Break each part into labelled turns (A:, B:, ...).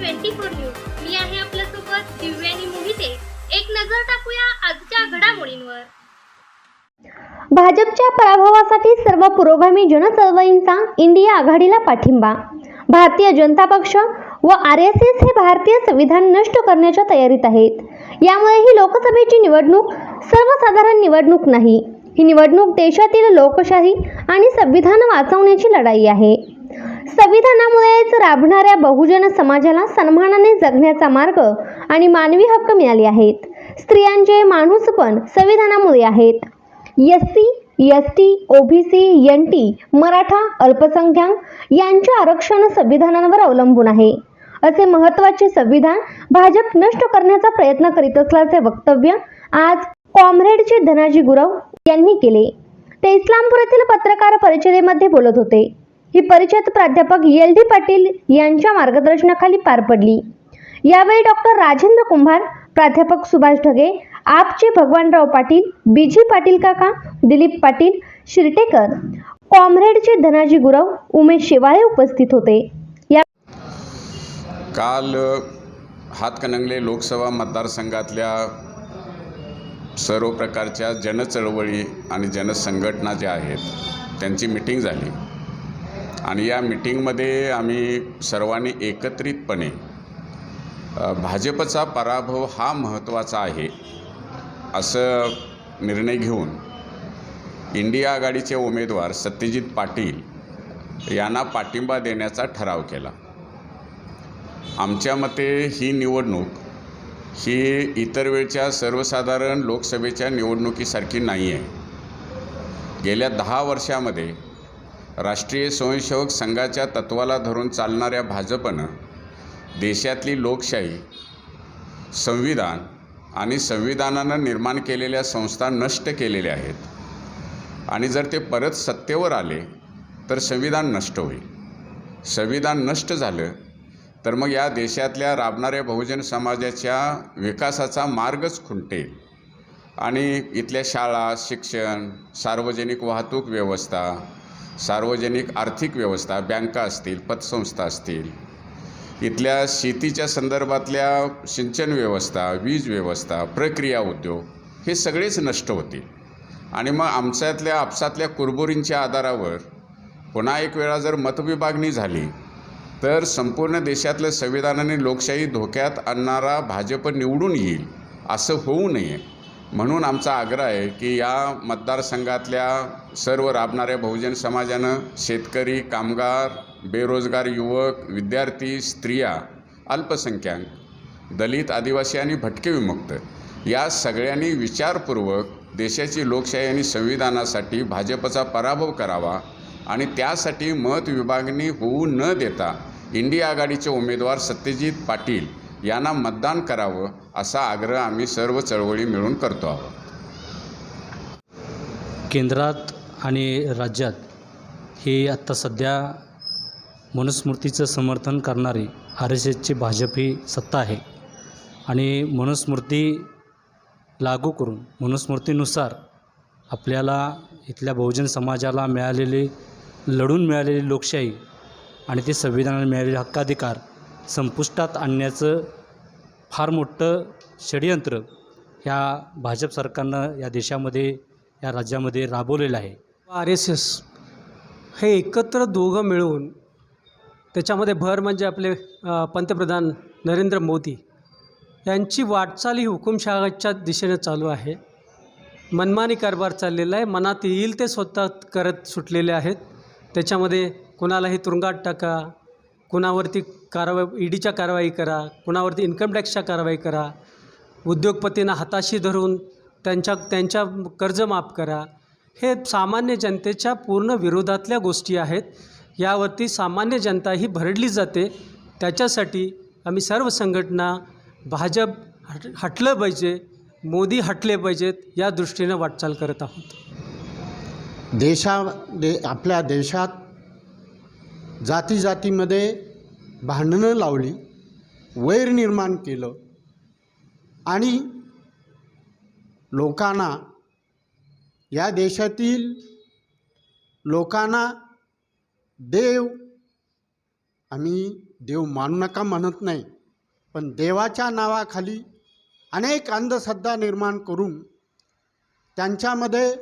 A: Twenty four news. मी आहे आपल्यासोबत दिव्यानी मोहिते. एक नजर टाकूया आजच्या घडामोडींवर.
B: भाजपच्या पराभवासाठी सर्व पुरोगामी जनचळवळींचा इंडिया आघाडीला पाठिंबा. भारतीय जनता पक्ष व आर एस एस हे भारतीय संविधान नष्ट करण्याच्या तयारीत आहेत. यामुळे ही लोकसभेची निवडणूक सर्वसाधारण निवडणूक नाही. ही निवडणूक देशातील लोकशाही आणि संविधान वाचवण्याची लढाई आहे. संविधानामुळेच राबणाऱ्या बहुजन समाजाला सन्मानाने जगण्याचा मार्ग आणि मानवी हक्क मिळाले आहेत. स्त्रियांचे माणूस पण संविधानामुळे आहेत. S C S T OBC N T Maratha अल्पसंख्याक यांचे आरक्षण संविधानावर अवलंबून आहे. असे महत्त्वाचे संविधान भाजप नष्ट करण्याचा प्रयत्न करीत असल्याचे वक्तव्य आज कॉम्रेडचे धनाजी गुरव यांनी केले. ते इस्लामपूर येथील पत्रकार परिषदेमध्ये बोलत होते. ही परिषद प्राध्यापक एल. डी. पाटील यांच्या मार्गदर्शनाखाली पार पडली. यावेळी डॉक्टर राजेंद्र कुंभार प्राध्यापक सुभाष ढगे आपचे भगवानराव पाटील बीजी पाटील काका दिलीप पाटील शिरटेकर कॉम्रेडचे धनाजी गुरव उमेश शेवाळे उपस्थित होते. या
C: काल हातकणंगले लोकसभा मतदारसंघातल्या सर्व प्रकारच्या जनचळवळी आणि जनसंघटना ज्या आहेत त्यांची मिटिंग झाली. आणि या मिटिंगमध्ये आम्ही सर्वांनी एकत्रितपणे भाजपचा पराभव हा महत्त्वाचा आहे असं निर्णय घेऊन इंडिया आघाडीचे उमेदवार सत्यजित पाटील यांना पाठिंबा देण्याचा ठराव केला. आमच्या मते ही निवडणूक ही इतर वेळच्या सर्वसाधारण लोकसभेच्या निवडणुकीसारखी नाही आहे गेल्या दहा वर्षामध्ये राष्ट्रीय स्वयंसेवक संघाच्या तत्वाला धरून चालणाऱ्या भाजपनं देशातली लोकशाही संविधान आणि संविधानानं निर्माण केलेल्या संस्था नष्ट केलेल्या आहेत. आणि जर ते परत सत्तेवर आले तर संविधान नष्ट होईल. संविधान नष्ट झालं तर मग या देशातल्या राबणाऱ्या बहुजन समाजाच्या विकासाचा मार्गच खुंटेल. आणि इथल्या शाळा शिक्षण सार्वजनिक वाहतूक व्यवस्था सार्वजनिक आर्थिक व्यवस्था बँका असतील पतसंस्था असतील इथल्या शेतीच्या संदर्भातल्या सिंचन व्यवस्था वीज व्यवस्था प्रक्रिया उद्योग हे सगळेच नष्ट होतील. आणि मग आमच्यातल्या आपसातल्या कुरबुरींच्या आधारावर पुन्हा एक वेळा जर मतविभागणी झाली तर संपूर्ण देशातल्या संविधानाने लोकशाही धोक्यात आणणारा भाजप निवडून येईल असं होऊ नये. म्हणून आमचा आग्रह आहे की या मतदारसंघातल्या सर्व राबणाऱ्या बहुजन समाजानं शेतकरी कामगार बेरोजगार युवक विद्यार्थी स्त्रिया अल्पसंख्याक दलित आदिवासी आणि भटके विमुक्त या सगळ्यांनी विचारपूर्वक देशाची लोकशाही आणि संविधानासाठी भाजपचा पराभव करावा आणि त्यासाठी मत विभागणी होऊ न देता इंडिया आघाडीचे उमेदवार सत्यजित पाटील यांना मतदान करावं असा आग्रह आम्ही सर्व चळवळी मिळून करतो आहोत.
D: केंद्रात आणि राज्यात ही आत्ता सध्या मनुस्मृतीचं समर्थन करणारी आर एस एसची भाजप ही सत्ता आहे. आणि मनुस्मृती लागू करून मनुस्मृतीनुसार आपल्याला इथल्या बहुजन समाजाला मिळालेली लढून मिळालेली लोकशाही आणि ते संविधानाला मिळालेले हक्काधिकार संपुष्टात आणण्याचं फार मोठं षडयंत्र ह्या भाजप सरकारनं या देशामध्ये या राज्यामध्ये राबवलेलं आहे.
E: आर एस एस हे एकत्र दोघं मिळून त्याच्यामध्ये भर म्हणजे आपले पंतप्रधान नरेंद्र मोदी यांची वाटचाल ही हुकुमशहाच्या दिशेने चालू आहे. मनमानी कारभार चाललेला आहे. मनात येईल ते स्वतः करत सुटलेले आहेत. त्याच्यामध्ये कुणालाही तुरुंगात टाका कुणावरती कारवाई ईडीच्या कारवाई करा कुणावरती इन्कम टॅक्सच्या कारवाई करा उद्योगपतींना हाताशी धरून त्यांच्या त्यांच्या कर्ज माफ करा हे सामान्य जनतेच्या पूर्ण विरोधातल्या गोष्टी आहेत. यावरती सामान्य जनता ही भरडली जाते. त्याच्यासाठी आम्ही सर्व संघटना भाजप हट हटलं पाहिजे मोदी हटले पाहिजेत या दृष्टीनं वाटचाल करत आहोत.
F: देशा दे आपल्या देशात जाती जातीमध्ये भांडणं लावली वैर निर्माण केलं आणि लोकांना या देशातील लोकांना देव आम्ही देव मानू नका म्हणत नाही पण देवाच्या नावाखाली अनेक अंधश्रद्धा निर्माण करून त्यांच्यामध्ये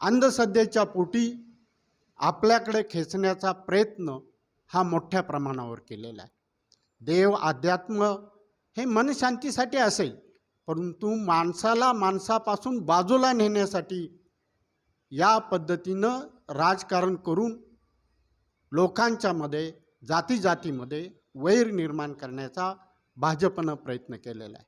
F: अंधश्रद्धेच्या पोटी आपल्याकडे खेचण्याचा प्रयत्न हा मोठ्या प्रमाणावर केलेला आहे. देव अध्यात्म हे मनशांतीसाठी असेल परंतु माणसाला माणसापासून बाजूला नेण्यासाठी या पद्धतीनं राजकारण करून लोकांच्यामध्ये जाती जातीमध्ये वैर निर्माण करण्याचा भाजपनं प्रयत्न केलेला आहे.